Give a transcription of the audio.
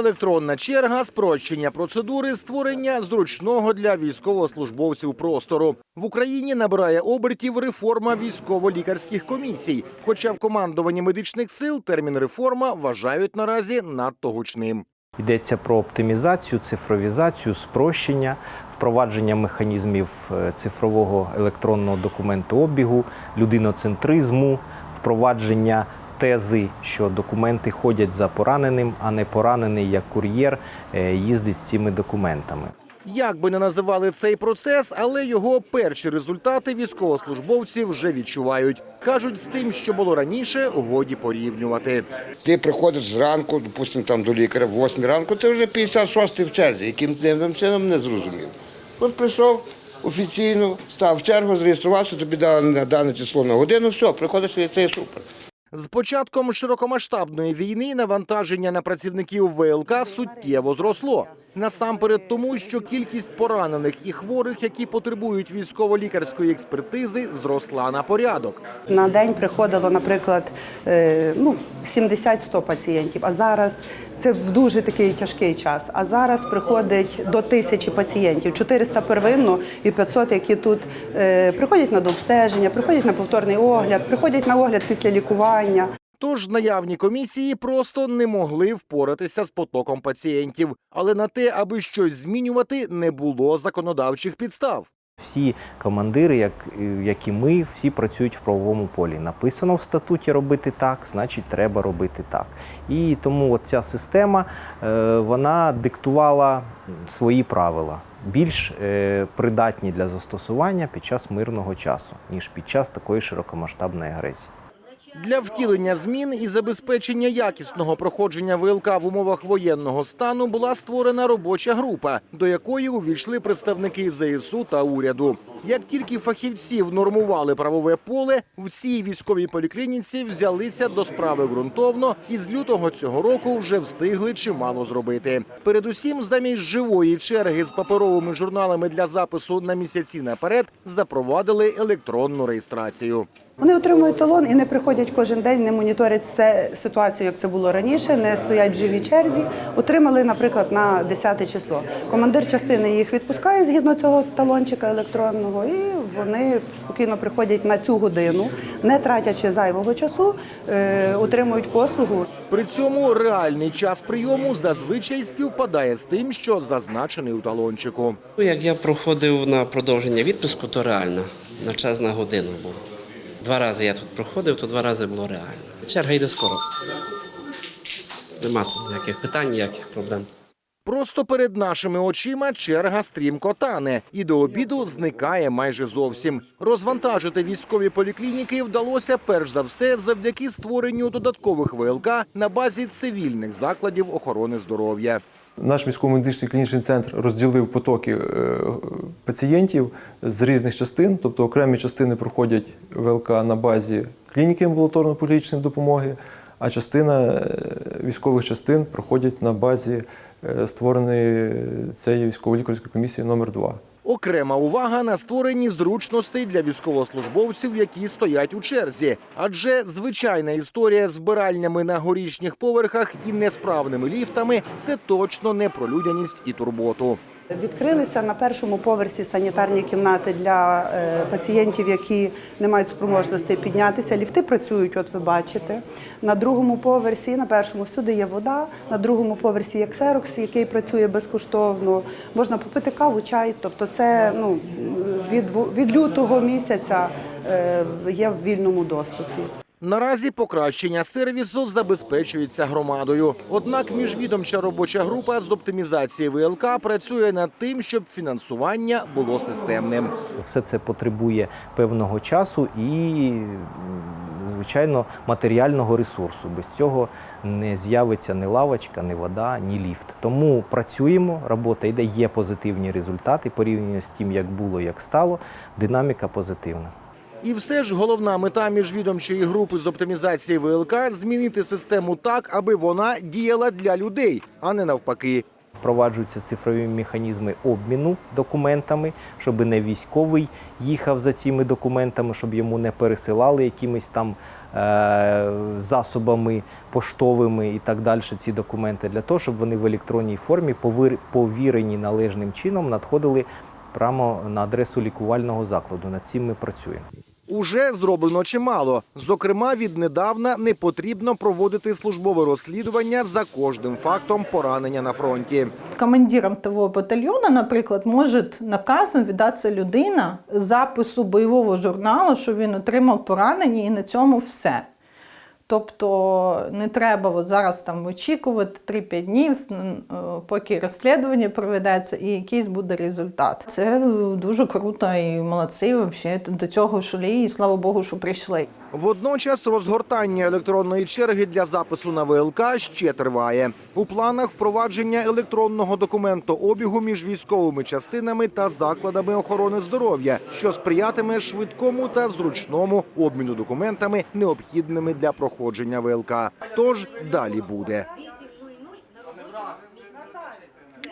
Електронна черга, спрощення процедури, створення зручного для військовослужбовців простору. В Україні набирає обертів реформа військово-лікарських комісій. Хоча в командуванні медичних сил термін реформа вважають наразі надто гучним. Йдеться про оптимізацію, цифровізацію, спрощення, впровадження механізмів е, цифрового електронного документообігу, людиноцентризму, впровадження тези, що документи ходять за пораненим, а не поранений як кур'єр е, їздить з цими документами. Як би не називали цей процес, але його перші результати військовослужбовці вже відчувають. кажуть, з тим, що було раніше, годі порівнювати. Ти приходиш зранку, допустимо, там до лікаря в 8 ранку, ти вже 56 в черзі, яким дивним чином не зрозумів. От прийшов офіційно, став в чергу, зареєструвався, тобі дали на дане число на годину, все, приходиш і це супер. З початком широкомасштабної війни навантаження на працівників ВЛК суттєво зросло. Насамперед тому, що кількість поранених і хворих, які потребують військово-лікарської експертизи, зросла на порядок. На день приходило, наприклад, е, ну, 70-100 пацієнтів, а зараз це в дуже такий тяжкий час. А зараз приходить до тисячі пацієнтів, 400 первинно і 500, які тут е, приходять на обстеження, приходять на повторний огляд, приходять на огляд після лікування. Тож наявні комісії просто не могли впоратися з потоком пацієнтів. Але на те, аби щось змінювати, не було законодавчих підстав. Всі командири, як, як і ми, всі працюють в правовому полі. Написано в статуті робити так, значить треба робити так. І тому от ця система е, вона диктувала свої правила, більш е, придатні для застосування під час мирного часу, ніж під час такої широкомасштабної агресії. Для втілення змін і забезпечення якісного проходження ВЛК в умовах воєнного стану була створена робоча група, до якої увійшли представники ЗСУ та уряду. Як тільки фахівці внормували правове поле, в цій військовій поліклініці взялися до справи ґрунтовно і з лютого цього року вже встигли чимало зробити. Передусім, замість живої черги з паперовими журналами для запису на місяці наперед запровадили електронну реєстрацію. Вони отримують талон і не приходять кожен день, не моніторять це, ситуацію, як це було раніше, не стоять в живій черзі. Отримали, наприклад, на 10 число. Командир частини їх відпускає згідно цього талончика електронного, і вони спокійно приходять на цю годину, не тратячи зайвого часу, е, отримують послугу. При цьому реальний час прийому зазвичай співпадає з тим, що зазначений у талончику. Ну, Як я проходив на продовження відпуску, то реально на час на годину було. Два рази я тут проходив, то два рази було реально. Черга йде скоро. Нема тут ніяких питань, ніяких проблем. Просто перед нашими очима черга стрімко тане і до обіду зникає майже зовсім. Розвантажити військові поліклініки вдалося перш за все завдяки створенню додаткових ВЛК на базі цивільних закладів охорони здоров'я. Наш місько-медичний клінічний центр розділив потоки е, пацієнтів з різних частин, тобто окремі частини проходять ВЛК на базі клініки амбулаторно-політичної допомоги, а частина е, військових частин проходять на базі е, створеної цієї військово-лікарської комісії номер 2 Окрема увага на створенні зручностей для військовослужбовців, які стоять у черзі. Адже звичайна історія з збиральнями на горішніх поверхах і несправними ліфтами це точно не про людяність і турботу. Відкрилися на першому поверсі санітарні кімнати для е, пацієнтів, які не мають спроможності піднятися. Ліфти працюють, от ви бачите. На другому поверсі, на першому всюди є вода. На другому поверсі є ксерокс, який працює безкоштовно. Можна попити каву, чай. Тобто, це ну від від лютого місяця е, є в вільному доступі. Наразі покращення сервісу забезпечується громадою. Однак міжвідомча робоча група з оптимізації ВЛК працює над тим, щоб фінансування було системним. Все це потребує певного часу і, звичайно, матеріального ресурсу. Без цього не з'явиться ні лавочка, ні вода, ні ліфт. Тому працюємо, робота йде, є позитивні результати порівняно з тим, як було, як стало. Динаміка позитивна. І все ж головна мета міжвідомчої групи з оптимізації ВЛК змінити систему так, аби вона діяла для людей, а не навпаки. Впроваджуються цифрові механізми обміну документами, щоб не військовий їхав за цими документами, щоб йому не пересилали якимись там е, засобами поштовими і так далі ці документи, для того, щоб вони в електронній формі повірені належним чином надходили прямо на адресу лікувального закладу. Над цим ми працюємо. Уже зроблено чимало. Зокрема, віднедавна не потрібно проводити службове розслідування за кожним фактом поранення на фронті. командиром того батальйону, наприклад, може наказом віддатися людина запису бойового журналу, що він отримав поранення, і на цьому все. Тобто не треба от зараз там очікувати 3-5 днів, е, поки розслідування проведеться і якийсь буде результат. Це дуже круто і молодці. Взагалі до цього шулі, і слава Богу, що прийшли. Водночас розгортання електронної черги для запису на ВЛК ще триває. У планах впровадження електронного документообігу між військовими частинами та закладами охорони здоров'я, що сприятиме швидкому та зручному обміну документами, необхідними для проходження ВЛК. Тож далі буде.